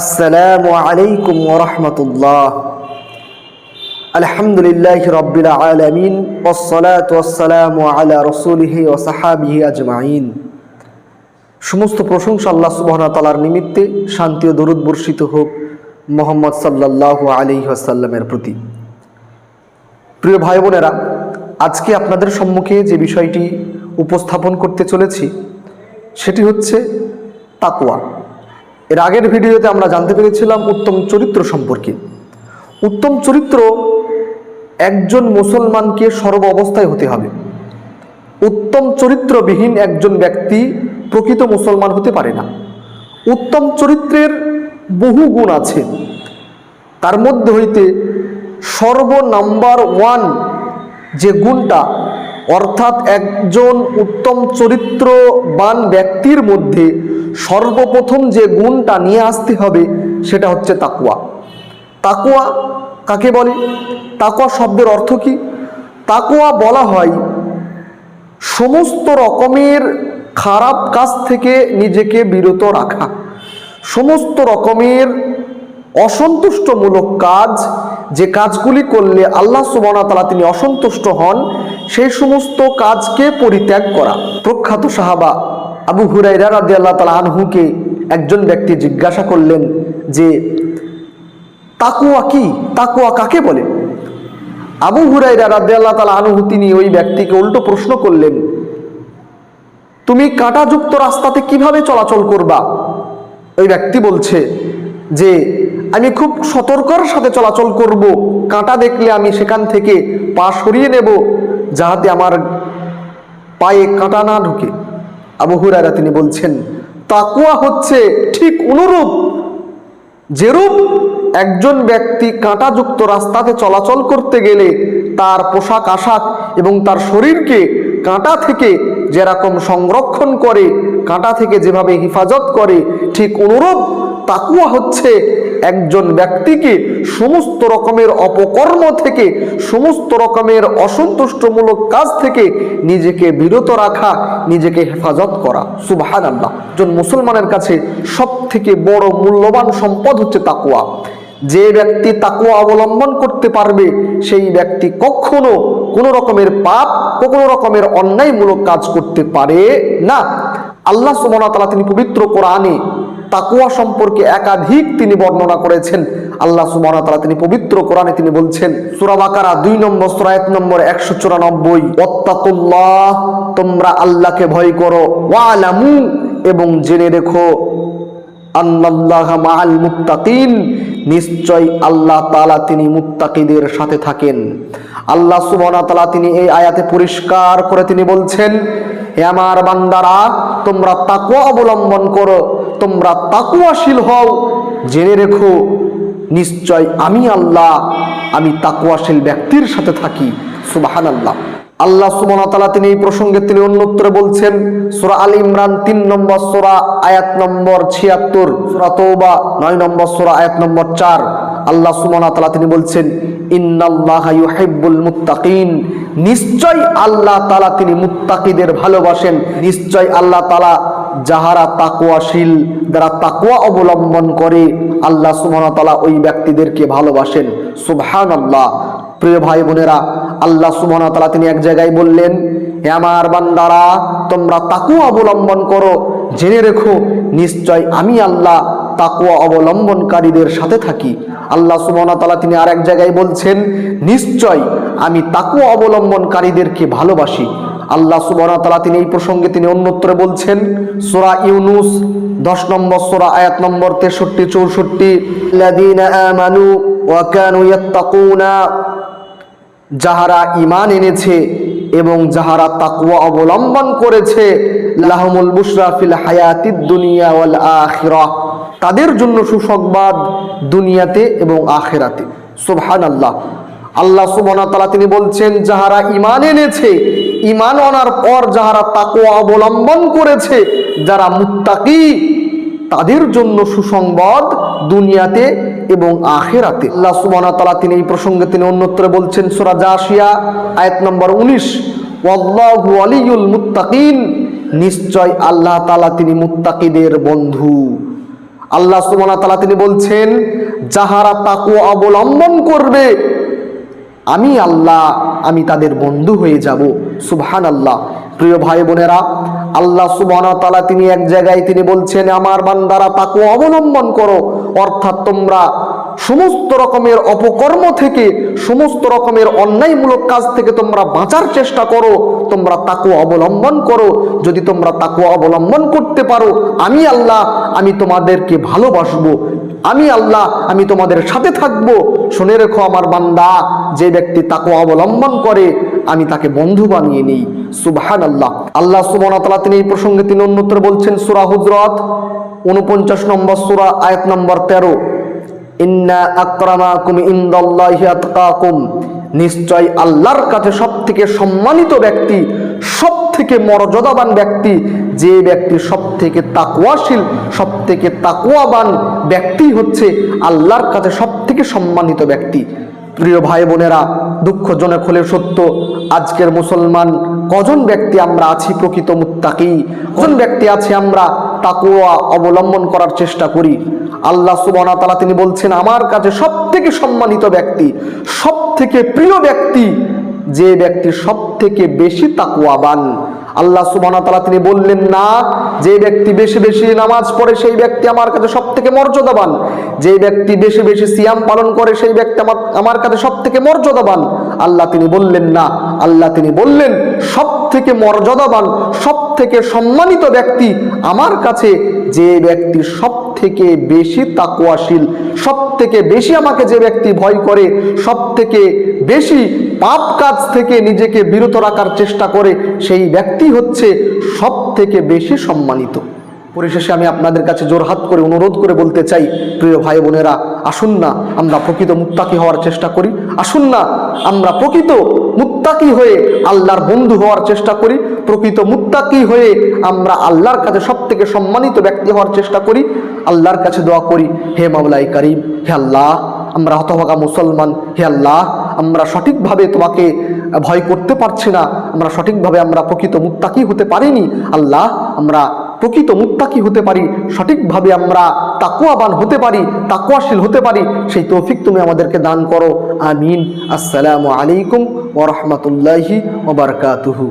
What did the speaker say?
আসসালামু আলাইকুম ওরহমতুল্লাহ আলহামদুলিল্লাহ রবিল আলমিন ওসলাত ওসালাম আলা রসুলহি ও সাহাবিহি আজমাইন। সমস্ত প্রশংসা আল্লাহ সুবহানা নিমিত্তে শান্তি ও দরুদ বর্ষিত হোক মোহাম্মদ সাল্লাহ আলাইহি আসাল্লামের প্রতি। প্রিয় ভাই বোনেরা, আজকে আপনাদের সম্মুখে যে বিষয়টি উপস্থাপন করতে চলেছি, সেটি হচ্ছে তাকোয়া এর আগের ভিডিওতে আমরা জানতে পেরেছিলাম উত্তম চরিত্র সম্পর্কে। উত্তম চরিত্র একজন মুসলমানকে সর্ব অবস্থায় হতে হবে। উত্তম চরিত্রবিহীন একজন ব্যক্তি প্রকৃত মুসলমান হতে পারে না। উত্তম চরিত্রের বহু গুণ আছে। তার মধ্যে হইতে সর্ব নাম্বার ওয়ান যে গুণটা অর্থাৎ একজন উত্তম চরিত্রবান ব্যক্তির মধ্যে সর্বপ্রথম যে গুণটা নিয়ে আসতে হবে সেটা হচ্ছে তাকুয়া। তাকুয়া কাকে বলে? তাকুয়া শব্দের অর্থ কি? তাকুয়া বলা হয় সমস্ত রকমের খারাপ কাজ থেকে নিজেকে বিরত রাখা। সমস্ত রকমের অসন্তুষ্টমূলক কাজ যে কাজগুলি করলে আল্লাহ সুবনা তালা তিনি অসন্তুষ্ট হন, সেই সমস্ত কাজকে পরিত্যাগ করা। প্রখ্যাত সাহাবা আবু হুরাইরা রাদি আল্লাহ তালা আনহুকে একজন ব্যক্তি জিজ্ঞাসা করলেন যে তাকুয়া কি? তাকুয়া কাকে বলে? আবু হুরাইরা রাদি আল্লাহ তালা আনহু তিনি ওই ব্যক্তিকে উল্টো প্রশ্ন করলেন, তুমি কাঁটাযুক্ত রাস্তাতে কীভাবে চলাচল করবা? ওই ব্যক্তি বলছে যে আমি খুব সতর্কর সাথে চলাচল করব। কাঁটা দেখলে আমি সেখান থেকে পা সরিয়ে নেব, যাহাতে আমার পায়ে কাঁটা না ঢুকে। আবু হুরায়রা তিনি বলছেন তাকুয়া হচ্ছে ঠিক অনুরূপ। যেরূপ একজন ব্যক্তি কাঁটাযুক্ত রাস্তাতে চলাচল করতে গেলে তার পোশাক, আশাক এবং তার শরীরকে কাঁটা থেকে যেরকম সংরক্ষণ করে, কাঁটা থেকে যেভাবে হেফাজত করে, ঠিক অনুরূপ তাকুয়া হচ্ছে একজন ব্যক্তিকে সমস্ত রকমের অপকর্ম থেকে, সমস্ত রকমের অসন্তুষ্টমূলক কাজ থেকে নিজেকে বিরত রাখা, নিজেকে হেফাজত করা। সুবাহান আল্লাহ একজন মুসলমানের কাছে সব থেকে বড় মূল্যবান সম্পদ হচ্ছে তাকুয়া যে ব্যক্তি তাকুয়া অবলম্বন করতে পারবে, সেই ব্যক্তি কখনো কোনো রকমের পাপ, কোনো রকমের অন্যায়মূলক কাজ করতে পারে না। আল্লাহ সুমনা তালা তিনি পবিত্র কোরআনে তাকুয়া সম্পর্কে একাধিক তিনি বর্ণনা করেছেন। আল্লাহ সুবহানাহু ওয়া তাআলা তিনি পবিত্র কোরআনে তিনি বলছেন, সূরা বাকারা 2 নম্বর, সূরা 1 নম্বর 194 ওয়াত্তাকুল্লাহ, তোমরা আল্লাহকে ভয় করো, ওয়ালামু এবং জেনে রেখো, আন্নাল্লাহ মাআল মুত্তাকিন নিশ্চয় আল্লাহ তাআলা তিনি মুত্তাকিদের সাথে থাকেন। আল্লাহ সুবহানাহু ওয়া তাআলা তিনি এই আয়াতে পরিষ্কার করে তিনি বলছেন, হে আমার বান্দারা, তোমরা তাকুয়া অবলম্বন করো তোমরা তাকুয়াশীল হও। জেনে রেখো, নিশ্চয় আমি আল্লাহ, আমি তাকুয়াশীল ব্যক্তির সাথে থাকি। সুবাহান আল্লাহ আল্লাহ সুমনতালা তিনি এই প্রসঙ্গে তিনি অন্যত্র বলছেন, সোরা আল ইমরান তিন নম্বর সোরা, আয়াত নম্বর ছিয়াত্তর, সোরা তৌবা নয় নম্বর সোরা, আয়াত নম্বর চার। আল্লাহ সুমনতালা তিনি বলছেন নিশ্চয় আল্লাহ তালা তিনি মুত্তাকিদের ভালোবাসেন। নিশ্চয় আল্লাহ তালা যাহারা তাকুয়াশীল যারা তাকুয়া অবলম্বন করে, আল্লাহ সুমনতালা ওই ব্যক্তিদেরকে ভালোবাসেন। সুবহান আল্লাহ প্রিয় ভাই বোনেরা, আল্লাহ সুমনতালা তিনি এক জায়গায় বললেন, হে আমার বান্দারা, তোমরা তাকুয়া অবলম্বন করো, জেনে রেখো, নিশ্চয় আমি আল্লাহ তাকুয়া অবলম্বনকারীদের সাথে থাকি। আল্লাহ সুমনতালা তিনি আর এক জায়গায় বলছেন, নিশ্চয় আমি তাকুয়া অবলম্বনকারীদেরকে ভালোবাসি। আল্লাহ সুবহানাহু তিনি এই প্রসঙ্গে তিনি অন্যত্রে বলছেন, সূরা ইউনুস, দশ নম্বর সূরা, আয়াত নম্বর তেষট্টি, চৌষট্টি যাহারা ঈমান এনেছে এবং যাহারা তাকওয়া অবলম্বন করেছে, লাহুমুল বুশরা ফিল হায়াতিদ দুনিয়া তাদের জন্য সুসংবাদ দুনিয়াতে এবং আখেরাতে। সুবহানাল্লাহ। আল্লাহ সুবহানাহু তাআলা তিনি বলছেন, যাহারা ঈমান এনেছে, ঈমান আনার পর যাহারা তাকওয়া অবলম্বন করেছে, যারা মুত্তাকি, তাদের জন্য সুসংবাদ দুনিয়াতে এবং আখেরাতে। আল্লাহ সুবহানাহু ওয়া তাআলা তিনি এই প্রসঙ্গে তিনি অন্যত্র বলছেন, সূরা জাসিয়া আয়াত নম্বর 19 ওয়াল্লাহু ওয়ালিয়ুল মুত্তাকিন নিশ্চয় আল্লাহ তাআলা তিনি মুত্তাকিদের বন্ধু। আল্লাহ সুবহানাহু তাআলা তিনি বলছেন, যাহারা তাকওয়া অবলম্বন করবে আমি আল্লাহ, আমি তাদের বন্ধু হয়ে যাব। সুবহান আল্লাহ প্রিয় ভাই বোনেরা, আল্লাহ সুবহান তাআলা তিনি এক জায়গায় তিনি বলছেন, আমার বান্দারা তাকে অবলম্বন করো। অর্থাৎ তোমরা সমস্ত রকমের অপকর্ম থেকে, সমস্ত রকমের অন্যায়মূলক কাজ থেকে তোমরা বাঁচার চেষ্টা করো। তোমরা তাকে অবলম্বন করো। যদি তোমরা তাকে অবলম্বন করতে পারো, আমি আল্লাহ, আমি তোমাদেরকে ভালোবাসবো। আমি আল্লাহ, আমি তোমাদের সাথে থাকব। শুনে রেখো আমার বান্দা, যে ব্যক্তি তাকে অবলম্বন করে, আমি তাকে বন্ধু বানিয়ে নিই। সুবহান আল্লাহ আল্লাহ সুবহানাহু তিনি এই প্রসঙ্গে তিনি অন্যত্র বলছেন, সূরা হুজরত, উনপঞ্চাশ নম্বর সূরা, আয়াত নম্বর তেরো। ইন্না আকরামাকুম ইনদাল্লাহি নিশ্চয় আল্লাহর কাছে সব থেকে সম্মানিত ব্যক্তি সব থেকে মর্যাদাবান ব্যক্তি যে ব্যক্তি সব থেকে তাকুয়াশীল সব থেকে তাকুয়াবান ব্যক্তি হচ্ছে আল্লাহর কাছে সব থেকে সম্মানিত ব্যক্তি। প্রিয় ভাই বোনেরা, দুঃখজনক হলে সত্য, আজকের মুসলমান কজন ব্যক্তি আমরা আছি প্রকৃত মুত্তাকি? কজন ব্যক্তি আছে আমরা তাকুয়া অবলম্বন করার চেষ্টা করি? আল্লাহ সুবহানাহু তাআলা তিনি বলছেন, আমার কাছে সব থেকে সম্মানিত ব্যক্তি সব থেকে প্রিয় ব্যক্তি যে ব্যক্তি সব থেকে বেশি তাকুয়াবান আল্লাহ সুবহানাহু তাআলা তিনি বললেন, না, যে ব্যক্তি বেশি বেশি নামাজ পড়ে, সেই ব্যক্তি আমার কাছে সব থেকে মর্যাদাবান। যে ব্যক্তি বেশি বেশি সিয়াম পালন করে, সেই ব্যক্তি আমার আমার কাছে সব থেকে মর্যাদাবান। আল্লাহ তিনি বললেন, না, আল্লাহ তিনি বললেন সব থেকে মর্যাদাবান সব থেকে সম্মানিত ব্যক্তি আমার কাছে যে ব্যক্তি সব থেকে বেশি তাকুয়াশীল সব থেকে বেশি আমাকে যে ব্যক্তি ভয় করে সব থেকে বেশি পাপ কাজ থেকে নিজেকে বিরত রাখার চেষ্টা করে সেই ব্যক্তি হচ্ছে সব থেকে বেশি সম্মানিত। পরিশেষে আমি আপনাদের কাছে জোরহাত করে অনুরোধ করে বলতে চাই, প্রিয় ভাই বোনেরা, আসুন না, আমরা প্রকৃত মুত্তাকি হওয়ার চেষ্টা করি। আসুন না, আমরা প্রকৃত মুত্তাকি হয়ে আল্লাহর বন্ধু হওয়ার চেষ্টা করি। প্রকৃত মুত্তাকি হয়ে আমরা আল্লাহর কাছে সব থেকে সম্মানিত ব্যক্তি হওয়ার চেষ্টা করি। আল্লাহর কাছে দোয়া করি, হে মাওলাই করিম, হে আল্লাহ আমরা হতভাগা মুসলমান, হে আল্লাহ, আমরা সঠিকভাবে তোমাকে ভয় করতে পারছি না, আমরা সঠিকভাবে আমরা প্রকৃত মুত্তাকি হতে পারিনি, আল্লাহ, আমরা প্রকৃত মুত্তাকি হতে পারি, সঠিকভাবে আমরা তাকুয়াবান হতে পারি তাকুয়াশীল হতে পারি, সেই তৌফিক তুমি আমাদেরকে দান করো, আমিন। আসসালামু আলাইকুম ওরহমতুল্লাহি ওবরকাতুহু